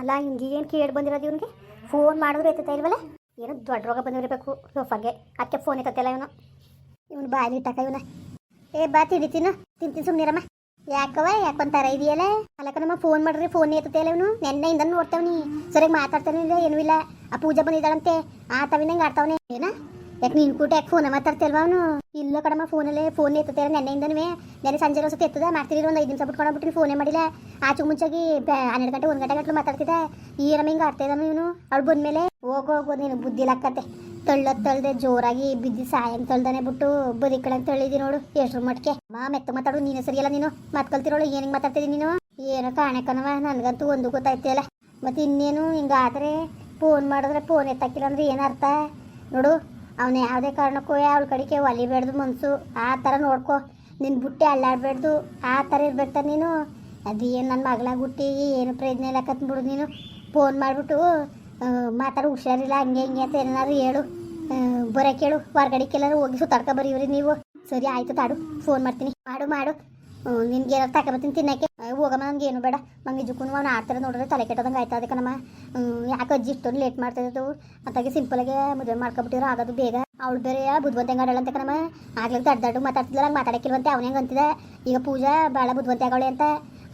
ಅಲ್ಲ, ಹಿಂಗೆ ಏನು ಕೇಳಿ ಬಂದಿರೋದು ಇವನಿಗೆ? ಫೋನ್ ಮಾಡಿದ್ರೆ ಎತ್ತುತ್ತಾ ಇಲ್ವಲ್ಲ? ಏನೋ ದೊಡ್ಡ ರೋಗ ಬಂದಿರಬೇಕು ಸೋಫಾಗೆ. ಅದಕ್ಕೆ ಫೋನ್ ಎತ್ತಲ್ಲ ಇವನು. ಇವನು ಬಾಯಲ್ಲಿ ಇಟ್ಟಾಕ ಇವನ. ಏ, ಬಾ ತಿಳಿ ತಿನ್ನು. ತಿಂತೀನಿ ಸುಮ್ಮನಿರಮ್ಮ ಯಾಕವ ಯಾಕಂತಾರ ಇದೆಯಲ್ಲ? ಅಲ್ಲಕ್ಕ, ನಮ್ಮ ಫೋನ್ ಮಾಡ್ರಿ ಫೋನ್ ಎತ್ತಲ್ಲ ಇವನು. ನೆನ್ನೆಯಿಂದ ನೋಡ್ತಾವನಿ ಸರಿಯಾಗಿ ಮಾತಾಡ್ತಾನೆ ಇಲ್ಲ, ಏನೂ ಇಲ್ಲ. ಆ ಪೂಜೆ ಬಂದಿದ್ದಾಳಂತೆ. ಆ ತವಿನಂಗೆ ಆಡ್ತಾವನೆ. ಏನ? ಯಾಕೆ ನೀನು ಕೂಟ ಯಾಕೆ ಫೋನ ಮಾತಾಡ್ತಿಲ್ವ ಅವನು? ಇಲ್ಲ ಕಡಮ್ಮ ಫೋನಲ್ಲೇ ಫೋನ್ ಎತ್ತುತ್ತಾರೆ ನೆನ್ನೆಯಿಂದನೂ ನೆನೆ ಸಂಜೆ ಹೊಸ ಎತ್ತದ ಮಾಡ್ತೀರಿ ಒಂದು ಐದು ನಿಮಿಷ ಬಿಟ್ಕೊಂಡು ಫೋನೇ ಮಾಡಿಲ್ಲ. ಆಚು ಮುಂಚಾಗಿ ಹನ್ನೆರಡು ಗಂಟೆ, ಒಂದು ಗಂಟೆ ಗಂಟಲು ಮಾತಾಡ್ತಿದ್ದೆ. ಈ ರಮ ಹಿಂಗೆ ಆಡ್ತಾ ಇವನು? ಅವ್ಳು ಬಂದಮೇಲೆ, ಹೋಗೋ, ಹೋಗು, ನೀನು ಬುದ್ಧಿ ಲಕ್ಕತ್ತೆ ತಳ್ಳದ್ ತಳ್ದೆ, ಜೋರಾಗಿ ಬಿದ್ದಿ ಸಾಯಂ ತಳ್ದಾನೆ ಬಿಟ್ಟು ಬದಿ ಕಡೆ ತಳ್ಳಿದಿ ನೋಡು, ಎಷ್ಟ್ರ ಮಟ್ಕೆ. ಮಾ, ಮೆತ್ತ ಮಾತಾಡು, ನೀನು ಸರಿಯಲ್ಲ ನೀನು? ಮಾತು ಕಲ್ತಿರೋಳು ಏನಿಗೆ ಮಾತಾಡ್ತಿದ್ದೀನಿ ನೀನು? ಏನೋ ಕಾಣಕ್ಕನವ ನನಗಂತೂ ಒಂದು ಗೊತ್ತಾಯ್ತಿಲ್ಲ ಮತ್ತೆ ಇನ್ನೇನು, ಹಿಂಗೆ ಆದರೆ, ಫೋನ್ ಮಾಡಿದ್ರೆ ಫೋನ್ ಎತ್ತಾಕಿಲ್ಲ ಅಂದ್ರೆ ಏನು ಅರ್ಥ? ನೋಡು ಅವನು ಯಾವುದೇ ಕಾರಣಕ್ಕೂ ಅವಳ ಕಡೆಗೆ ಒಲಿಬೇಡ್ದು ಮನಸ್ಸು ಆ ಥರ ನೋಡ್ಕೊ. ನಿನ್ನ ಬುಟ್ಟಿ ಅಲ್ಲಾಡ್ಬೇಡ್ದು. ಆ ಥರ ಇರ್ಬೇಕ ನೀನು. ಅದು ಏನು ನನ್ನ ಮಗಳಾಗ ಹುಟ್ಟಿ ಏನು ಪ್ರಯತ್ನ ಇಲ್ಲ ಕತ್ಬಿಡು ನೀನು. ಫೋನ್ ಮಾಡಿಬಿಟ್ಟು ಮಾತಾಡೋ, ಹುಷಾರಿಲ್ಲ, ಹಂಗೆ ಹಿಂಗೆ ಅಂತ ಏನಾದ್ರು ಹೇಳು. ಬರೋ ಕೇಳು. ಕೆಲರು ಹೋಗಿ ಸುತ್ತಾಡ್ಕೊ ಬರೀವ್ರಿ ನೀವು. ಸರಿ, ಆಯಿತು ತಾಡು. ಫೋನ್ ಮಾಡ್ತೀನಿ. ಮಾಡು ಮಾಡು. ನಿನ್ಗೆ ಏನಾದ್ರು ತಗೊಬರ್ತೀನಿ ತಿನ್ನಕ್ಕೆ? ಹೋಗಮ್ಮ, ನನಗೆ ಏನು ಬೇಡ. ನಂಗೆ ನಿಜಕ್ಕೂ ಅವ್ನು ಆಡ್ತಾರೆ ನೋಡಿದ್ರೆ ತಲೆ ಕೆಟ್ಟದಂಗೆ ಆಯ್ತಾ ಅದಕ್ಕೆ ನಮ್ಮ ಯಾಕೆ ಅಜ್ಜಿ ಇಷ್ಟೊಂದು ಲೇಟ್ ಮಾಡ್ತಾಯಿದ್ದು ಅಂತಾಗೆ ಸಿಂಪಲಾಗೆ ಮದುವೆ ಮಾಡ್ಕೊಬಿಟ್ಟಿರೋ ಆಗೋದು ಬೇಗ. ಅವಳು ಬೇರೆ ಬುದ್ಧಿವಂತ ಹೆಂಗೆ ಅಂತ ಕಣಮ್ಮ. ಆಗ್ಲಿಕ್ಕೆ ದಡ್ಡ ದಡ್ಡು ಮಾತಾಡ್ತಿಲ್ಲ ನಂಗೆ ಮಾತಾಡಕ್ಕಿಲ್ವಂತೆ ಅವನೇ ಹೆಂಗೆ ಅಂತಿದೆ. ಈಗ ಪೂಜಾ ಭಾಳ ಬುದ್ಧಿವಂತೆ ಆಗವಳೆ ಅಂತ.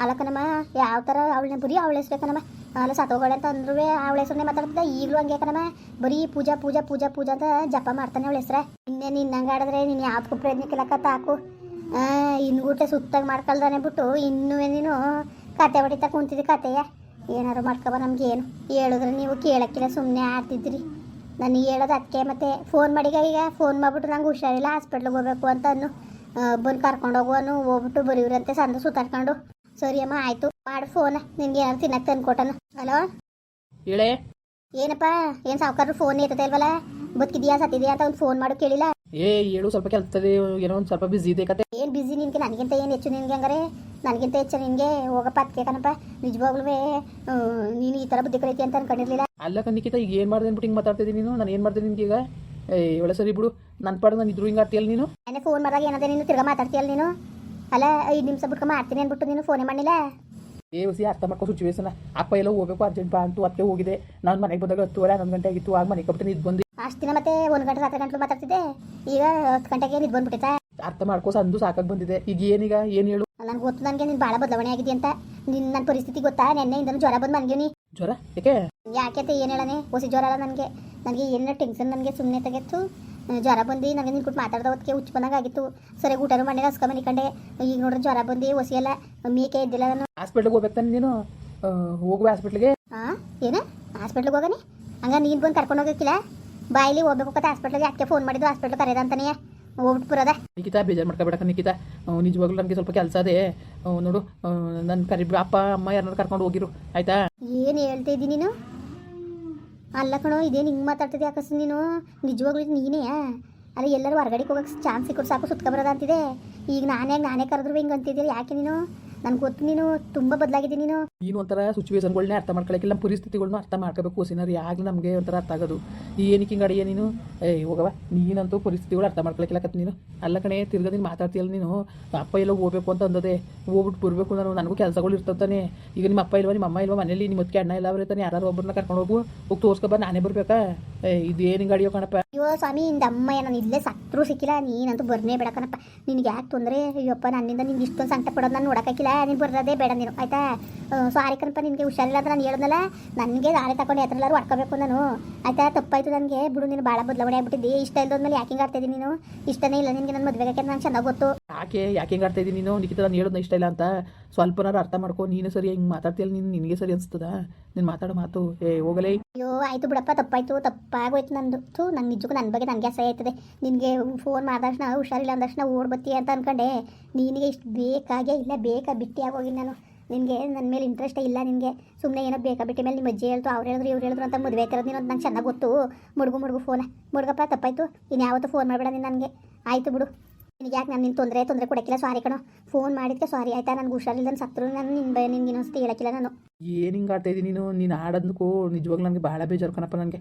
ಅಲ್ಲಕ್ಕ ನಮ್ಮ ಯಾವ ಥರ ಅವಳನ್ನ ಬರೀ ಅವಳ ಹೆಸ್ರು ಕಣಮ್ಮ. ಅಲ್ಲ ಸತ್ತೋಗಳೆ ಅಂತ ಅಂದ್ರೂ ಅವಳ ಹೆಸ್ರನ್ನೇ ಮಾತಾಡ್ತಿದ್ದ. ಈಗಲೂ ಹಂಗೆ ಕಣಮ್ಮ. ಬರೀ ಪೂಜಾ ಪೂಜಾ ಪೂಜಾ ಪೂಜಾ ಅಂತ ಜಪ ಮಾಡ್ತಾನೆ ಅವಳ ಹೆಸ್ರ. ಇನ್ನೇ ನಿನ್ನಂಗೆ ಆಡಿದ್ರೆ ನೀನು ಯಾವ್ದಕ್ಕೂ ಪ್ರಯತ್ನಕ್ಕಿಲ್ಲಕ್ಕ ತಾಕು. ಇನ್ಗೂಟೆ ಸುತ್ತಾಗಿ ಮಾಡ್ಕೊಳ್ದಾನೆ ಬಿಟ್ಟು ಇನ್ನೂ ನೀನು ಕತೆ ಹೊಡಿತಾ ಕುಂತಿದ್ದೆ ಕತೆಯ. ಏನಾರು ಮಾಡ್ಕೊಬ ನಮ್ಗೆ ಏನು ಹೇಳಿದ್ರೆ ನೀವು ಕೇಳಕ್ಕಿಲ್ಲ ಸುಮ್ಮನೆ ಆಡ್ತಿದ್ರಿ. ನನಗೆ ಹೇಳೋದು ಅದಕ್ಕೆ ಮತ್ತೆ ಫೋನ್ ಮಾಡಿಗ ಈಗ ಫೋನ್ ಮಾಡಿಬಿಟ್ಟು ನಂಗೆ ಹುಷಾರಿಲ್ಲ ಹಾಸ್ಪಿಟ್ಲಿಗೆ ಹೋಗ್ಬೇಕು ಅಂತ ಅನ್ನು ಬಂದು ಕರ್ಕೊಂಡು ಹೋಗುವನು ಹೋಗ್ಬಿಟ್ಟು ಬರೀವ್ರಂತೆ ಸಂದ ಸುತ್ತಾಡ್ಕೊಂಡು. ಸರಿ ಅಮ್ಮ ಆಯಿತು. ಮಾಡು ಫೋನ ನಿನ್ಗೆ ಏನಾರು ತಿನ್ನಕ್ಕೆ ತಂದ್ಕೊಟ್ಟನು. ಹಲೋ? ಹೇಳೇ ಏನಪ್ಪ ಏನು ಸಾವುಕಾರರು ಫೋನ್ ಇರ್ತದೆ ಅಲ್ವಲ್ಲ ಬದುಕಿದ್ಯಾ ಸತ್ತಿದ್ಯಾ ಅಂತ ಒಂದು ಫೋನ್ ಮಾಡು ಕೇಳಿಲ್ಲ? ಏ ಹೇಳು ಸ್ವಲ್ಪ ಕೆಲಸದೆ ಏನೋ ಒಂದು ಸ್ವಲ್ಪ ಬಿಸಿ ಇದೆ ಕತೆ. ಏನು ಬಿಸಿ ನಿನ್ಗೆ? ನನಗಿಂತ ಏನು ಹೆಚ್ಚು ನಿನ್ಗೆ ಹಂಗಾರೆ? ನನಗಿಂತ ಹೆಚ್ಚು ನಿನಗೆ? ಹೋಗಪ್ಪ ಅದಕ್ಕೆ ಕಣಪ್ಪ ನಿಜವಾಗ್ಲೂ ನೀನು ಈ ಥರ ಬುದ್ಧಿ ಕಲಿತಿ ಅಂತ ಅನ್ಕೊಂಡಿರ್ಲಿಲ್ಲ? ಅಲ್ಲ ಕನ್ನಿಕಿತ ಈಗ ಏನು ಮಾಡಿದೆ ಅಂದ್ಬಿಟ್ಟು ಹಿಂಗೆ ಮಾತಾಡ್ತಿದ್ದೀನಿ ನೀನು? ನಾನು ಏನು ಮಾಡಿದೆ ನಿನ್ಗೆ ಈಗ ಏ ಒಳ್ಳೆ ಸರಿ ಬಿಡು. ನನ್ನ ಪಾಡು ನಾನು ಇದ್ರು ಹಿಂಗೆ ಆಡ್ತೀಯಲ್ಲ ನೀನು? ನನಗೆ ಫೋನ್ ಮಾಡಿದಾಗ ಏನಾದ್ರೆ ನೀನು? ತಿರ್ಗಾ ಮಾತಾಡ್ತೀಯಲ್ಲ ನೀನು? ಅಲ್ಲ ಐದು ನಿಮಿಷ ಬಿಟ್ಕೊಂಡು ಮಾಡ್ತೀನಿ ಅಂದ್ಬಿಟ್ಟು ನೀನು ಫೋನೇ ಮಾಡಿಲ್ಲ ಏ ಹುಸಿ ಅರ್ಥ ಮಾಡ್ಕೋ ಸಿಚುವೇಶನ್ ಅಪ್ಪ ಎಲ್ಲ ಹೋಗ್ಬೇಕು ಅರ್ಜೆಂಟ್ ಬಾ ಅಂತೂ ಅದಕ್ಕೆ ಹೋಗಿದೆ. ನಾನು ಮನೆಗೆ ಬಂದಾಗ ಹತ್ತುವರೆ ಹನ್ನೊಂದು ಗಂಟೆ ಆಗಿತ್ತು. ಆಗ ಮನೆಗೆ ಕಬ್ಬಿಟ್ಟು ನಿದ್ದು ಬಂದು ಅಷ್ಟು ದಿನ ಮತ್ತೆ ಒಂದ್ ಗಂಟೆ ರಾತ್ರಿ ಗಂಟಲು ಮಾತಾಡ್ತಿದ್ದೆ. ಈಗ ಹತ್ತು ಗಂಟೆಗೆ ನಿದ್ದು ಬಂದ್ಬಿಟ್ಟಿತ್ತ ಅರ್ಥ ಮಾಡ್ಕೋ ಸಂದು ಸಾಕಾಗಿ ಬಂದಿದೆ. ಈಗ ಏನೀಗ ಏನು ಹೇಳು? ನನಗೆ ಗೊತ್ತು ನನಗೆ ನೀನು ಭಾಳ ಬದಲಾವಣೆ ಆಗಿದೆ ಅಂತ. ನಿನ್ನ ನನ್ನ ಪರಿಸ್ಥಿತಿ ಗೊತ್ತಾ? ನೆನ್ನೆಯಿಂದ ಜ್ವರ ಬಂದು ಮನ್ಗೇನಿ ಜ್ವರ? ಯಾಕೆ ಯಾಕೆ ಅಂತ ಏನು ಹೇಳನೆ ಹೊಸಿ ಜ್ವರ ಅಲ್ಲ ನನಗೆ. ನನಗೆ ಏನ ಟೆನ್ಷನ್ ನನಗೆ ಸುಮ್ಮನೆ ತೆಗೆತ್ತು. ಜ್ವರ ಬಂದು ನನಗೆ ನಿನ್ ಕೊಟ್ಟು ಮಾತಾಡ್ದ ಹೊತ್ತಿಗೆ ಹುಚ್ಚು ಬಂದಂಗೆ ಆಗಿತ್ತು. ಸರಿ ಊಟನೂ ಮಾಡಿ ಹಸ್ಕ ಮನಿಕಂಡೆ ಈಗ ನೋಡ್ರಿ ಜ್ವರ ಬಂದು ಹೊಸಿ ಎಲ್ಲ. ಮೇಕೆ ಇದ್ದಿಲ್ಲ ನಾನು. ಹಾಸ್ಪಿಟ್ಲಿಗೆ ಹೋಗ್ಬೇಕು ತಾನೆ ನೀನು? ಹೋಗುವ ಹಾಸ್ಪಿಟ್ಲಿಗೆ? ಹಾಂ ಏನ? ಹಾಸ್ಪಿಟ್ಲಿಗೆ ಹೋಗನೆ ಹಂಗ ನೀನು ಬಂದು ಕರ್ಕೊಂಡು ಹೋಗಕ್ಕಿಲ್ಲ ಬಾಯಿಲಿ ಹೋಗ್ಬೇಕು ಕತ್ತೆ ಹಾಸ್ಪಿಟ್ಲಿಗೆ ಯಾಕೆ ಫೋನ್ ಮಾಡಿದ್ದು? ಹಾಸ್ಪಿಟ್ಲ್ ಕರೆದ ಅಂತಾನೆ. ಹೋಗ್ಬಿಟ್ಟು ಬರೋದ. ನಿಖಿತಾ ಬೇಜಾರು ಮಾಡ್ಕೋಬೇಡಕ್ಕ ನಿಖಿತಾ. ನಿಜವಾಗ್ಲೂ ನನಗೆ ಸ್ವಲ್ಪ ಕೆಲಸ ಅದೇ ನೋಡು ನನ್ನ ಕರಿ ಅಪ್ಪ ಅಮ್ಮ ಯಾರನ್ನ ಕರ್ಕೊಂಡು ಹೋಗಿರು. ಆಯ್ತಾ? ಏನು ಹೇಳ್ತಾ ಇದ್ದೀನಿ ನೀನು? ಅಲ್ಲ ಕಣೋ ಇದೇನು ಹಿಂಗೆ ಮಾತಾಡ್ತಿದ್ದೆ ಯಾಕಸ್ ನೀನು? ನಿಜವಾಗ್ಲೂ ನೀನೇ? ಅಲ್ಲ ಎಲ್ಲರೂ ಹೊರಗಡೆ ಹೋಗಕ್ಕೆ ಚಾನ್ಸ್ ಸಿಕ್ಕರು ಸಾಕು ಸುತ್ಕೊಬರೋದ ಅಂತಿದೆ. ಈಗ ನಾನೇ ನಾನೇ ಕರೆದ್ರು ಹಿಂಗೆ ಅಂತಿದ್ದೀರಿ ಯಾಕೆ ನೀನು? ನನ್ಗೆ ಗೊತ್ತು ನೀನು ತುಂಬ ಬದಲಾಗಿದ್ದೀನಿ ನೀನು. ನೀನು ಒಂಥರ ಸಿಚುವೇಶನ್ಗಳನ್ನೇ ಅರ್ಥ ಮಾಡ್ಕೊಳಕ್ಕಿಲ್ಲ ನಮ್ಮ ಪರಿಸ್ಥಿತಿಗಳನ್ನ ಅರ್ಥ ಮಾಡ್ಕೋಬೇಕು. ಸಿನರಿ ಆಗಲಿ ನಮಗೆ ಒಂಥರ ಅರ್ಥ ಆಗೋದು. ಏನಕ್ಕೆ ಹಿಂಗೆ ಅಡಿಯ ನೀನು? ಏ ಹೋಗವ ನೀನಂತೂ ಪರಿಸ್ಥಿತಿಗಳು ಅರ್ಥ ಮಾಡ್ಕೊಳಕ್ಕಿಲ್ಲ ಕತ್ ನೀನು. ಅಲ್ಲ ಕಣೆ, ತಿರ್ಗ ನೀನು ಮಾತಾಡ್ತೀಯಲ್ಲ ನೀನು. ಅಪ್ಪ ಎಲ್ಲ ಹೋಗ್ಬೇಕು ಅಂತ ಅಂದದೆ. ಹೋಗ್ಬಿಟ್ಟು ಬರಬೇಕು ನಾನು, ನನಗೂ ಕೆಲಸಗಳು ಇರ್ತಾನೆ ಈಗ ನಿಮ್ಮ ಅಪ್ಪ ಇಲ್ವಾ, ನಿಮ್ಮ ಅಮ್ಮ ಇಲ್ವಾ ಮನೇಲಿ ನಿಮ್ಮ ಅದಕ್ಕೆ ಅಣ್ಣ ಇಲ್ಲ ಅವ್ರೆ ತಾನೆ? ಯಾರು ಒಬ್ಬರನ್ನ ಕರ್ಕೊಂಡು ಹೋಗು. ಹೋಗಿ ತೋರ್ಸ್ಕೊಬ ನಾನೇ ಬರ್ಬೇಕಾ? ಏ ಇದೇನು ಹಿಂಗೆ ಅಡಿಯೋ ಕಣಪ್ಪ? ಅಯ್ಯೋ ಸ್ವಾಮಿ, ಇಂದ ಅಮ್ಮ ನಾನು ಇಲ್ಲೇ ಸತ್ರು ಸಿಕ್ಕಿಲ್ಲ. ನೀನಂತೂ ಬರ್ನೇ ಬೇಡ ಕಣಪ್ಪ. ನಿನಗೆ ಯಾಕೆ ತೊಂದರೆ? ಅಯ್ಯಪ್ಪ, ನನ್ನಿಂದ ನಿಂಗೆ ಇಷ್ಟೊಂದು ಸಂಕಟ ಪಡೋದು ನಾನು ನೋಡೋಕ್ಕಿಲ್ಲ ನೀನು ಬರೋದೇ ಬೇಡ ನೀನು. ಆಯ್ತಾ? ಸಾರಿ ಕಣಪ್ಪ ನಿನಗೆ ಹುಷಾರಿಲ್ಲ ಅಂತ ನಾನು ಹೇಳಿದ್ನಲ್ಲ? ನನಗೆ ದಾರಿ ತಗೊಂಡು ಎತ್ತರೆಲ್ಲರೂ ಹೊಡ್ಕೋಬೇಕು ನಾನು. ಆಯ್ತಾ? ತಪ್ಪಾಯ್ತು ನನಗೆ. ಬಿಡು ನೀನು ಭಾಳ ಬದಲಾವಣೆ ಆಗ್ಬಿಟ್ಟಿದ್ದೆ. ಇಷ್ಟ ಇಲ್ದೋದ್ಮೇಲೆ ಯಾಕೆ ಆಡ್ತಾ ಇದ್ದೀನಿ ನೀನು? ಇಷ್ಟನೇ ಇಲ್ಲ ನಿನಗೆ ನನ್ನ ಮದುವೆಗೆ ನಂಗೆ ಚೆನ್ನಾಗಿ ಗೊತ್ತು. ಯಾಕೆ? ಯಾಕಿಂಗ್ ಆಡ್ತಾ ಇದ್ದೀನಿ ನೀನು? ನಿಖಿತ ನಾನು ಹೇಳೋದು ಇಷ್ಟ ಇಲ್ಲ ಅಂತ. ಸ್ವಲ್ಪನಾರು ಅರ್ಥ ಮಾಡ್ಕೊ. ನೀನು ಸರಿ ಹಿಂಗೆ ಮಾತಾಡ್ತಿಲ್ಲ ನೀನು ನಿನಗೆ ಸರಿ ಅನಿಸ್ತದ? ನೀನು ಮಾತಾಡೋ ಮಾತು. ಏ ಹೋಗಲೇ. ಅಯ್ಯೋ ಆಯಿತು ಬಿಡಪ್ಪ ತಪ್ಪಾಯ್ತು. ತಪ್ಪಾಗೋಯ್ತು ನಂದು. ಥೂ ನನ್ನ ನಿಜಕ್ಕೂ ನನ್ನ ಬಗ್ಗೆ ನನಗೆ ಅಸಹ್ಯ ಆಯ್ತದೆ. ನಿನಗೆ ಫೋನ್ ಮಾಡಿದಕ್ಷಣ ಹುಷಾರಿಲ್ಲ ಅಂದಕ್ಷಣ ಓಡ್ಬತ್ತಿ ಅಂತ ಅನ್ಕೊಂಡೆ. ನಿನಗೆ ಇಷ್ಟು ಬೇಕಾಗೇ ಇಲ್ಲ ಬೇಕಾ? ಬಿಟ್ಟಿಯಾಗಿ ಹೋಗಿ ನಾನು. ನಿನಗೆ ನನ್ನ ಮೇಲೆ ಇಂಟ್ರೆಸ್ಟ್ ಇಲ್ಲ ನಿನಗೆ ಸುಮ್ಮನೆ ಏನೋ ಬೇಕಾ? ಬಿಟ್ಟಿ ಮೇಲೆ ನಿಮ್ಮ ಅಜ್ಜಿ ಹೇಳ್ತು ಅವ್ರು ಹೇಳಿದ್ರು ಇವ್ರು ಹೇಳಿದ್ರು ಅಂತ ಮದುವೆ ಆಯ್ತಿರೋದು ನೀನು ನಂಗೆ ಚೆನ್ನಾಗಿ ಗೊತ್ತು. ಮುಡುಗು ಮುಡುಗು ಫೋನ ಮುಡುಗಪ್ಪ ತಪ್ಪಾಯ್ತು. ಇನ್ನು ಯಾವತ್ತೂ ಫೋನ್ ಮಾಡಬೇಡ ನೀನು ನನಗೆ. ಆಯಿತು ಬಿಡು. ನಿನಗೆ ಯಾಕೆ ನಾನು ನಿನ್ನ ತೊಂದರೆ ತೊಂದರೆ ಕೊಡೋಕ್ಕಿಲ್ಲ? ಸಾರಿ ಕಣೋ. ಫೋನ್ ಮಾಡಿದ್ದಕ್ಕೆ ಸಾರಿ ಆಯ್ತಾ? ನನಗೆ ಹುಷಾರಿಲ್ಲ ಸತ್ರು ನಾನು ನಿನ್ನ ನಿನ್ಗೆ ಇನ್ನೊಂದ್ಸತಿ ಹೇಳೋಕ್ಕಿಲ್ಲ ನಾನು. ಏನು ಹಿಂಗೆ ಆಡ್ತಾ ಇದ್ದೀನಿ ನೀನು? ನೀನು ಆಡೋದಕ್ಕೂ ನಿಜವಾಗ್ಲೂ ನನಗೆ ಭಾಳ ಬೇಜಾರು ಕಣಪ್ಪ ನನಗೆ.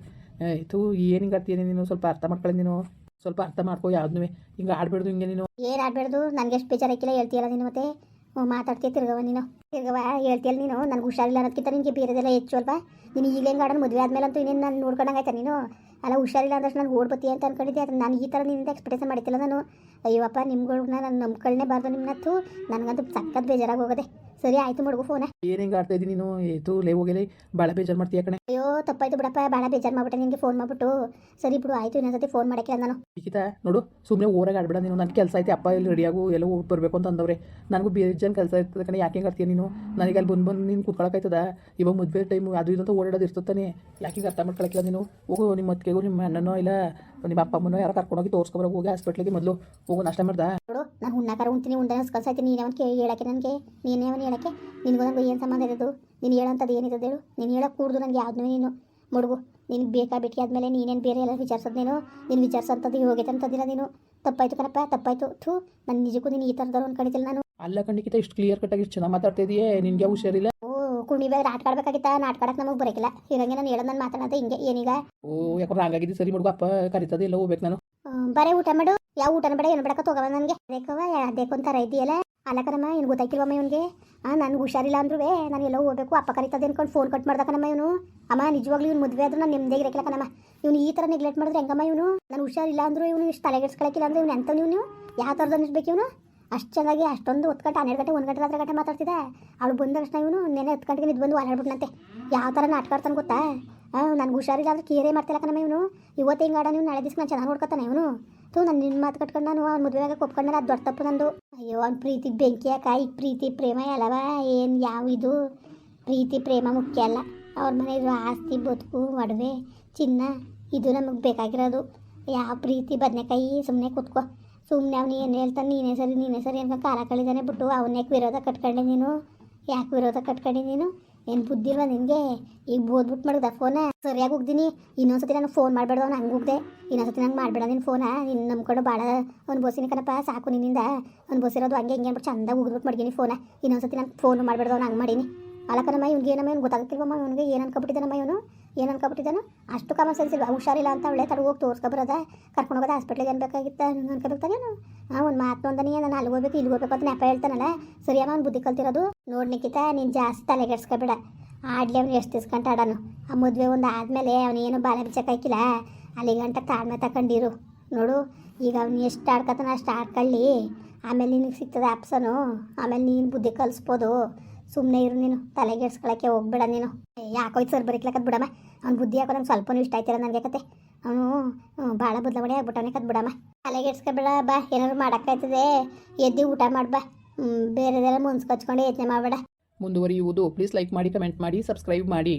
ಆಯಿತು ಏನು ಹಿಂಗೆ ಆಡ್ತೀನಿ ನೀನು? ಸ್ವಲ್ಪ ಅರ್ಥ ಮಾಡ್ಕೊಳ್ಳಿ ನೀನು. ಸ್ವಲ್ಪ ಅರ್ಥ ಮಾಡ್ಕೊ ಯಾವ್ದನ್ನೂ ಹಿಂಗೆ ಆಡಬೇಡ್ದು ಹಿಂಗೆ ನೀನು. ಏನು ಆಡಬೇಡ್ದು? ನನಗೆ ಎಷ್ಟು ಬೇಜಾರಾಗಿಲ್ಲ ಹೇಳ್ತೀಯಲ್ಲ ನೀನು ಮತ್ತೆ. ಹ್ಞೂ ಮಾತಾಡ್ತೀಯ ತಿರ್ಗವ ನೀನು. ತಿರ್ಗವ ಹೇಳ್ತಿಯಲ್ಲ ನೀನು, ನನಗೆ ಹುಷಾರಿಲ್ಲ ಅನ್ನೋದಕ್ಕಿಂತ ನಿನಗೆ ಬೇರೆದೆಲ್ಲ ಹೆಚ್ಚು ಅಲ್ವಾ? ನೀನು ಈಗಲೇ ಗಾರ್ಡನ್ ಮದುವೆ ಆದಮೇಲೆ ಅಂತೂ ಇನ್ನೇನು ನಾನು ನೋಡ್ಕೊಂಡಂಗಾಯ್ತಾ ನೀನು? ಅಲ್ಲ, ಹುಷಾರಿಲ್ಲ ಅಂದ್ರೆ ನಾನು ಓಡ್ಬತ್ತಿ ಅಂತ ಅನ್ಕೊಂಡಿದ್ದೆ ಅದು ನಾನು ಈ ಥರ ನಿನ್ನಿಂದ ಎಕ್ಸ್ಪೆಕ್ಟೇಷನ್ ಮಾಡ್ತಿಲ್ಲ ನಾನು. ಅಯ್ಯೋಪ್ಪ ನಿಮ್ಗಳ್ನ ನಾನು ನಂಬ್ಕೊಳ್ಳೇಬಾರ್ದು ನಿಮ್ಮನ್ನತ್ತು ನನಗಂತೂ ಸಖತ್ ಬೇಜಾರಾಗಿ ಹೋಗದೆ. ಸರಿ ಆಯ್ತು ಮಡಗು ಫೋನ ಏನು ಹಿಂಗೆ ಆಡ್ತಾ ಇದ್ದೀನಿ ನೀನು? ಏತು ಲೇ ಹೋಗಲಿ. ಭಾಳ ಬೇಜಾರು ಮಾಡ್ತೀಯ ಕಣೆ ಅಯ್ಯೋ ತಪ್ಪಾಯ್ತು ಬಿಡಪ್ಪ ಭಾಳ ಬೇಜಾರು ಮಾಡ್ಬಿಟ್ಟೆ ನಿಂಗೆ ಫೋನ್ ಮಾಡ್ಬಿಟ್ಟು. ಸರಿ ಬಿಡು ಆಯ್ತು ಇನ್ನೊಂದ್ಸತಿ ಫೋನ್ ಮಾಡೋಕ್ಕೆ ನಾನು ನಿಖಿತ ನೋಡು ಸುಮ್ಮನೆ ಊರಾಗ ಆಡ್ಬಿಡ ನೀನು. ನನ್ನ ಕೆಲಸ ಐತೆ ಅಪ್ಪ ಇಲ್ಲಿ ರೆಡಿಯಾಗು ಎಲ್ಲ ಹೋಗಿ ಬರಬೇಕು ಅಂತ ಅಂದವ್ರೆ. ನನಗೂ ಬೇಜಾನ್ ಕೆಲಸ ಇರ್ತದೆ ಕಣೆ ಯಾಕೆ ಆಡ್ತೀಯ ನೀನು? ನನಗೆ ಅಲ್ಲಿ ಬಂದು ಬಂದು ನೀನು ಕುತ್ಕೊಳಕಾಯ್ತದ ಇವಾಗ ಮದುವೆ ಟೈಮು ಅದು ಇದಂತ ಅಂತ ಓಡಾಡೋದು ಇರ್ತದೆ ಯಾಕೆ ಹಿಂಗೆ ಅರ್ಥ ಮಾಡ್ಕೊಳಕ್ಕಿಲ್ಲ ನೀನು? ಹೋಗು ನಿಮ್ಮ ಅತ್ತಿಗೆಗೂ ನಿಮ್ಮ ಅಣ್ಣನೋ ಇಲ್ಲ ನಿಮ್ಮ ಅಪ್ಪ ಅಮ್ಮನೋ ಯಾರೋ ಕರ್ಕೊಂಡೋಗಿ ತೋರಿಸ್ಕೊಬರ ಹೋಗಿ ಹಾಸ್ಪಿಟ್ಲಿಗೆ ಮೊದಲು ಹೋಗು ನಾಷ್ಟ ಮಾಡ್ದ. ನೋಡು ನಾನು ಹುಣ್ಣಾಕಾರ ಉಂತೀನಿ ಉಂಡೆ ಕಲ್ಸಾಯ್ತೀನಿ ನೀನು ಒಂದು ಕೇಳಿ ಹೇಳಕ್ಕೆ ನನಗೆ? ನೀನೇ ಅವನು ಹೇಳಕ್ಕೆ? ನಿನಗೂ ನನಗೂ ಏನು ಸಂಬಂಧ ಇರೋದು? ನೀನು ಹೇಳೋಂಥದ್ದು ಏನಿರೋದು ಹೇಳು? ನೀನು ಹೇಳೋಕೆ ಕೂಡ್ದು ನನಗೆ ಯಾವ್ದು ನೀನು. ಮುಡುಗು ನೀನು ಬೇಕಾ ಬಿಟ್ಟಿ ಆದಮೇಲೆ ನೀನೇನು ಬೇರೆ ಎಲ್ಲ ವಿಚಾರಿಸೋದು ನೀನು? ನೀನು ವಿಚಾರಿಸೋಂಥದ್ದು ಹೋಗೈತೆ ಅಂತದಿಲ್ಲ ನೀನು? ತಪ್ಪಾಯ್ತು ಕಣಪ್ಪ ತಪ್ಪಾಯ್ತು. ಥೂ ನಾನು ನಿಜಕ್ಕೂ ನೀನು ಈ ಥರದವ್ರು ಅನ್ಕೊಂಡಿದ್ದಿಲ್ಲ ನಾನು. ಅಲ್ಲ ಕಣ್ಣಿಕಿತ ಇಷ್ಟು ಕ್ಲಿಯರ್ ಕಟ್ಟಾಗಿ ಇಷ್ಟು ಚೆನ್ನಾಗಿ ಮಾತಾಡ್ತಾ ಇದೆಯೇ ನಿನಗೆ ಹುಷಾರಿಲ್ಲ? ಓ ಕುಣಿವೆ ನಾಟಕ ಆಡ್ಬೇಕಾಗಿತ್ತ? ನಾಟಕ ಆಡಕ್ಕೆ ನಮಗೆ ಬರೋಕಿಲ್ಲ. ಇರಂಗೆ ನಾನು ಹೇಳೋದು ನಾನು ಮಾತಾಡೋದು ಹಿಂಗೆ. ಏನೀಗ? ಓ ಯಾಕೋ ರಾಂಗಾಗಿದ್ದು ಸರಿ ಮುಡುಗು ಅಪ್ಪ ಕರಿತದೆ ಎಲ್ಲ ಹೋಗ್ಬೇಕು ನಾನು. ಬರೇ ಊಟ ಮಾಡು. ಯಾವ ಊಟನ ಬೇಡ ಏನು ಬೇಡಕ್ಕ ತಗೋವ ನನಗೆ. ಬೇಕವ ಅದೇಕು ಅಂತಾರ ಇದೆಯಲ್ಲ? ಅಲ್ಲ ಏನು ಗೊತ್ತಾಯ್ತಿಲ್ವಮ್ಮ ಇವನಿಗೆ? ಹಾಂ ನನಗೆ ಹುಷಾರಿಲ್ಲ ಅಂದ್ರೂ ನಾನು ಎಲ್ಲೋ ಹೋಗ್ಬೇಕು. ಅಪ್ಪ ಕರಿತದೆ ಅನ್ಕೊಂಡು ಫೋನ್ ಕಟ್ ಮಾಡ್ದಕ್ಕನಮ್ಮ ಇವನು. ಅಮ್ಮ ನಿಜವಾಗ್ಲೂ ಇವ್ನು ಮದುವೆ ಆದ್ರೂ ನಾನು ನಿಮ್ದೇ ಇರಕ್ಕಿಲ್ಲ ಕಣಮ್ಮ. ಇವ್ನು ಈ ಥರ ನೆಗ್ಲೆಕ್ಟ್ ಮಾಡಿದ್ರೆ ಹೆಂಗಮ್ಮ ಇವನು? ನಾನು ಹುಷಾರಿಲ್ಲ ಅಂದ್ರೂ ಇವನು ಇಷ್ಟು ತಲೆಗೆಡ್ಸ್ಕೊಳಕ್ಕಿಲ್ಲ ಅಂದ್ರೆ ಇವನು ಎಂತ ನೀವು ಯಾವ ಥರದ್ದು ಅನ್ನಿಸ್ಬೇಕು ಇವನು? ಅಷ್ಟು ಚೆನ್ನಾಗಿ ಅಷ್ಟೊಂದು ಹೊತ್ತು ಹನ್ನೆರಡು ಗಂಟೆ, ಒಂದು ಗಂಟೆ ಹತ್ರ ಗಂಟೆ ಮಾತಾಡ್ತಿದ್ದೆ. ಅವಳು ಬಂದ ತಕ್ಷಣ ಇವನು ನೆನೆ ಹತ್ತು ಗಂಟೆಗೆ ನಿದ್ದು ಬಂದು ಹಾರಾಡ್ಬಿಟ್ನಂತೆ ಯಾವ ಥರ ನಾಟಕ ಆಡ್ತಾನೆ ಗೊತ್ತಾ? ನನಗೆ ಹುಷಾರಿಲ್ಲ ಅಂದ್ರೆ ಕೀರೆ ಮಾಡ್ತಿಲ್ಲ ಇವನು. ಇವತ್ತು ಹಿಂಗೆ ನೀವು ನಾಳೆ ದಿವ್ಸ ನಾನು ಚೆನ್ನಾಗಿ ನೋಡ್ಕೊತಾನೆ ಇವನು. ತು, ನಾನು ನಿನ್ನ ಮಾತು ಕಟ್ಕೊಂಡು ನಾನು ಅವ್ನು ಮದುವೆಗೆ ಒಪ್ಕೊಂಡ್ರೆ ಅದು ದೊಡ್ಡ ತಪ್ಪು ನಂದು. ಅಯ್ಯೋ, ಅವ್ನು ಪ್ರೀತಿ ಬೆಂಕಿ ಯಾಕ ಈಗ ಪ್ರೀತಿ ಪ್ರೇಮ ಅಲ್ಲವ? ಏನು ಯಾವ ಇದು? ಪ್ರೀತಿ ಪ್ರೇಮ ಮುಖ್ಯ ಅಲ್ಲ. ಅವ್ರ ಮನೆ ಇರೋ ಆಸ್ತಿ, ಬದುಕು, ಒಡವೆ, ಚಿನ್ನ, ಇದು ನಮಗೆ ಬೇಕಾಗಿರೋದು. ಯಾವ ಪ್ರೀತಿ? ಬದನೆಕಾಯಿ ಸುಮ್ಮನೆ ಕೂತ್ಕೋ. ಸುಮ್ಮನೆ ಅವ್ನು ಏನು ಹೇಳ್ತಾನೆ, ನೀನೇ ಸರಿ ನೀನೇ ಸರಿ ಅನ್ಕೊ ಕಾಲ ಕಳಿದಾನೆ ಬಿಟ್ಟು ಅವನ್ಯಾಕೆ ವಿರೋಧ ಕಟ್ಕೊಂಡೆ ನೀನು? ಯಾಕೆ ವಿರೋಧ ಕಟ್ಕೊಂಡೆ ನೀನು? ಏನು ಬುದ್ಧಿ ಇಲ್ವಾ ನಿನಗೆ ಈಗ ಓದ್ಬಿಟ್ಟು ಮಾಡಿದ ಫೋನ ಸರಿಯಾಗಿ ಹೋಗ್ದೀನಿ. ಇನ್ನೊಂದ್ಸತಿ ನನಗೆ ಫೋನ್ ಮಾಡಬೇಡ ಅವ್ನು ಹಂಗೆ ಹೋಗ್ದೆ? ಇನ್ನೊಂದ್ಸತಿ ನಂಗೆ ಮಾಡಬೇಡ ನಿನ್ನ ಫೋನ ನಿನ್ನ ನಂಬ್ಕೊಂಡು ಭಾಳ ಅವ್ನು ಬೋಸಿನ ಕಣಪ್ಪ, ಸಾಕು ನಿನ್ನಿಂದ. ಅವ್ನು ಬೋಸಿರೋದು ಹಂಗೆ ಹಿಂಗೆ ಅಂದ್ಬಿಟ್ಟು ಚಂದ ಹೋಗ್ಬಿಟ್ಟು ಮಾಡ್ಗೀನಿ ಫೋನ ಇನ್ನೊಂದ್ಸತಿ ನಂಗೆ ಫೋನ್ ಮಾಡಬೇಡ ಅವ್ನು ಹಂಗೆ ಮಾಡೀನಿ? ಅಲ್ಲಕನಮ್ಮ ಇವ್ನಿಗೆ ಏನಮ್ಮ ಇವ್ನು ಗೊತ್ತಾಗ್ತಿಲ್ವಮ್ಮ, ಇವನಿಗೆ ಏನು ಅನ್ಕೊಬಿಟ್ಟಿದ್ದಾನಮ್ಮ ಇವನು? ಏನು ಅನ್ಕೊಬಿಟ್ಟಿದ್ದಾನು ಅಷ್ಟು ಕಾಮನ್ ಸೆನ್ಸ್ ಇಲ್ಲ ಹುಷಾರಿಲ್ಲ ಅಂತ ಅವಳೆ ತಡ ಹೋಗಿ ತೋರಿಸ್ಕೊಬರೋದ? ಕರ್ಕೊಂಡು ಹೋಗೋದು ಹಾಸ್ಪಿಟ್ಲಿಗೆ ಅನ್ಬೇಕಾಗಿತ್ತ ಅನ್ಕೋಬೇಕಾಗೇನು ಹಾಂ ಒಂದು ಮಾತು ಅಂದನಿ ನಾನು ಅಲ್ಲಿ ಹೋಗ್ಬೇಕು ಇಲ್ಲಿ ಹೋಗ್ಬೇಕು ಅಂತ ನೆಪ ಹೇಳ್ತಾನಲ್ಲ? ಸರಿಯಮ್ಮ, ಅವ್ನು ಬುದ್ಧಿ ಕಲ್ತಿರೋದು? ನೋಡಿ ನಿಖಿತ, ನೀನು ಜಾಸ್ತಿ ತಲೆಗೆಡ್ಸ್ಕೊಬೇಡ. ಆಡ್ಲಿ ಅವ್ನು ಎಷ್ಟು ತಿಸ್ಕೊಂಡು ಆಡೋನು. ಆ ಮದುವೆ ಒಂದು ಆದಮೇಲೆ ಅವನೇನು ಬಾಲ ಬಿಚ್ಚಕ್ಕಾಯ್ಕಿಲ್ಲ ಅಲ್ಲಿ ಗಂಟ ತಾಳ್ಮೆ ತಗೊಂಡಿರು ನೋಡು, ಈಗ ಅವ್ನು ಎಷ್ಟು ಆಡ್ಕೊತಾನ ಅಷ್ಟು ಆಡ್ಕೊಳ್ಳಿ. ಆಮೇಲೆ ನಿನಗೆ ಸಿಗ್ತದೆ ಆಪ್ಸನು ಆಮೇಲೆ ನೀನು ಬುದ್ಧಿ ಕಲಿಸ್ಬೋದು. ಸುಮ್ಮನೆ ಇರು ನೀನು ತಲೆಗೆಡ್ಸ್ಕೊಳಕ್ಕೆ ಹೋಗ್ಬೇಡ ನೀನು. ಯಾಕೋಯ್ತು ಸರ್ ಬರೀಕ್ಲಕ್ಕದ್ ಬಿಡಮ್ಮ ಅವ್ನು ಬುದ್ಧಿ ಹಾಕೋ ನಂಗೆ ಸ್ವಲ್ಪನೂ ಇಷ್ಟ ಆಯ್ತಿರ ನನಗೆ ಕತೆ. ಅವನು ಭಾಳ ಬದಲಾವಣೆ ಆಗ್ಬಿಟ್ಟವನೇ ಕತ್ ಬಿಡಮ್ಮ ತಲೆಗೆಡ್ಸ್ಕೊಬೇಡ ಬಾ, ಏನಾದ್ರು ಮಾಡೋಕ್ಕಾಯ್ತದೆ ಎದ್ದು ಊಟ ಮಾಡ್ಬಾ ಬೇರೆದೆಲ್ಲ ಮುನ್ಸ್ಕೊಚ್ಕೊಂಡು ಯೋಚನೆ ಮಾಡಬೇಡ. ಮುಂದುವರಿಯುವುದು ಪ್ಲೀಸ್ ಲೈಕ್ ಮಾಡಿ ಕಮೆಂಟ್ ಮಾಡಿ ಸಬ್ಸ್ಕ್ರೈಬ್ ಮಾಡಿ.